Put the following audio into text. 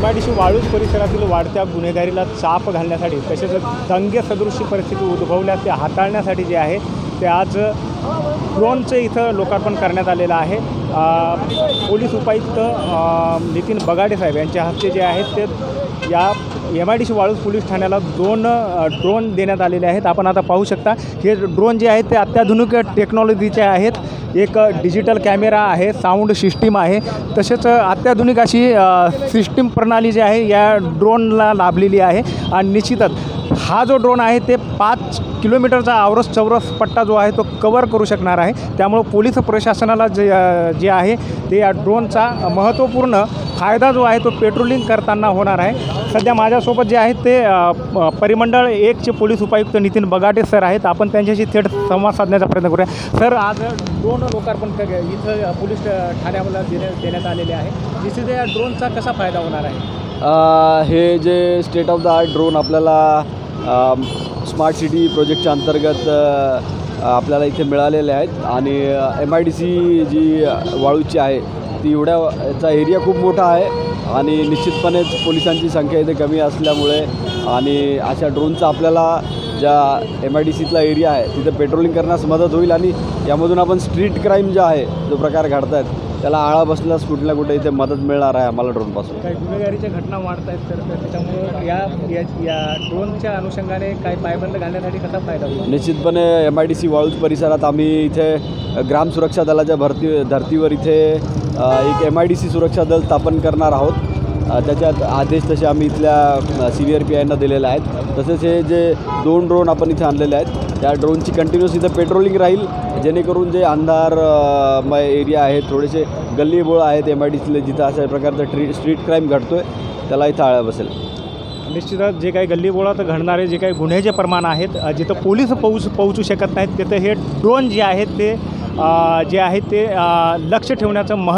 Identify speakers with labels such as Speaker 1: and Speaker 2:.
Speaker 1: M I D C Waluj परिसरातील वाढत्या गुन्हेगारीला चाप घालण्यासाठी तसेच दंगे सदृशी परिस्थिती उद्भवल्यास ते हाताळण्यासाठी जे आहे ते आज ड्रोनचं इथं लोकार्पण करण्यात आलेलं आहे. पोलीस उपायुक्त नितीन बगाडे साहेब यांच्या हस्ते जे आहेत ते या M I D C Waluj police ठाण्याला दोन ड्रोन देण्यात आलेले आहेत. आपण आता पाहू शकता हे ड्रोन जे आहेत ते अत्याधुनिक टेक्नॉलॉजीचे आहेत. एक डिजिटल कॅमेरा आहे साऊंड सिस्टीम आहे. तसेच अत्याधुनिक अशी सिस्टीम प्रणाली जी आहे या ड्रोनला लाभलेली आहे. आणि निश्चितच हा जो ड्रोन आहे ते पाच किलोमीटरचा आवरस चौरस पट्टा जो आहे तो कवर करू शकणार आहे. त्यामुळं पोलीस प्रशासनाला जे जे आहे ते या ड्रोनचा महत्त्वपूर्ण फायदा जो आहे तो पेट्रोलिंग करताना होणार आहे. सध्या माझ्यासोबत जे आहेत ते परिमंडळ एकचे पोलीस उपायुक्त नितीन बगाटे सर आहेत. आपण त्यांच्याशी थेट संवाद साधण्याचा प्रयत्न करूया. सर आज ड्रोन लोकार्पण इथं पोलीस ठाण्याला देण्यात देण्यात आलेले आहे. तिथे या ड्रोनचा कसा फायदा होणार आहे?
Speaker 2: हे जे state of the art drone आपल्याला स्मार्ट सिटी प्रोजेक्टच्या अंतर्गत आपल्याला इथे मिळालेले आहेत. आणि एम आय डी सी जी वाळूची आहे ती एवढ्या याचा एरिया खूप मोठा आहे. आणि निश्चितपणेच पोलिसांची संख्या इथे कमी असल्यामुळे आणि अशा ड्रोनचा आपल्याला ज्या एम आय डी सीतला एरिया आहे तिथं पेट्रोलिंग करण्यास मदत होईल. आणि यामधून आपण स्ट्रीट क्राईम जो आहे जो प्रकार घडत आहेत त्याला आळा बसल्यास कुठे ना कुठे इथे मदत मिळणार आहे आम्हाला ड्रोनपासून
Speaker 1: काही गुन्हेगारीच्या घटना वाढत आहेत तर त्याच्यामुळं या या- या ड्रोनच्या अनुषंगाने काही पायबंद घालण्यासाठी कसा फायदा होईल?
Speaker 2: निश्चितपणे M I D C Waluj परिसरात आम्ही इथे ग्राम सुरक्षा दलाच्या भरती धर्तीवर इथे एक एम आय डी सी सुरक्षा दल स्थापन करणार आहोत. त्याच्यात आदेश तसे आम्ही इथल्या सी बी आर पी आयना दिलेले आहेत. तसेच हे जे दोन ड्रोन आपण इथे आणलेले आहेत त्या ड्रोनची कंटिन्युअस इथं पेट्रोलिंग राहील. जेणेकरून जे अंधार मय एरिया आहेत थोडेसे गल्लीबोळ आहेत एम आय डी सीले जिथं अशा प्रकारचं ट्री स्ट्रीट क्राईम घडतो आहे त्याला इथं आळा बसेल.
Speaker 1: निश्चितच जे काही गल्लीबोळात घडणारे जे काही गुन्ह्याचे प्रमाण आहेत जिथं पोलीस पोहोच पोहोचू शकत नाहीत तिथं हे ड्रोन जे आहेत ते जे आहेत ते लक्ष ठेवण्याचं मह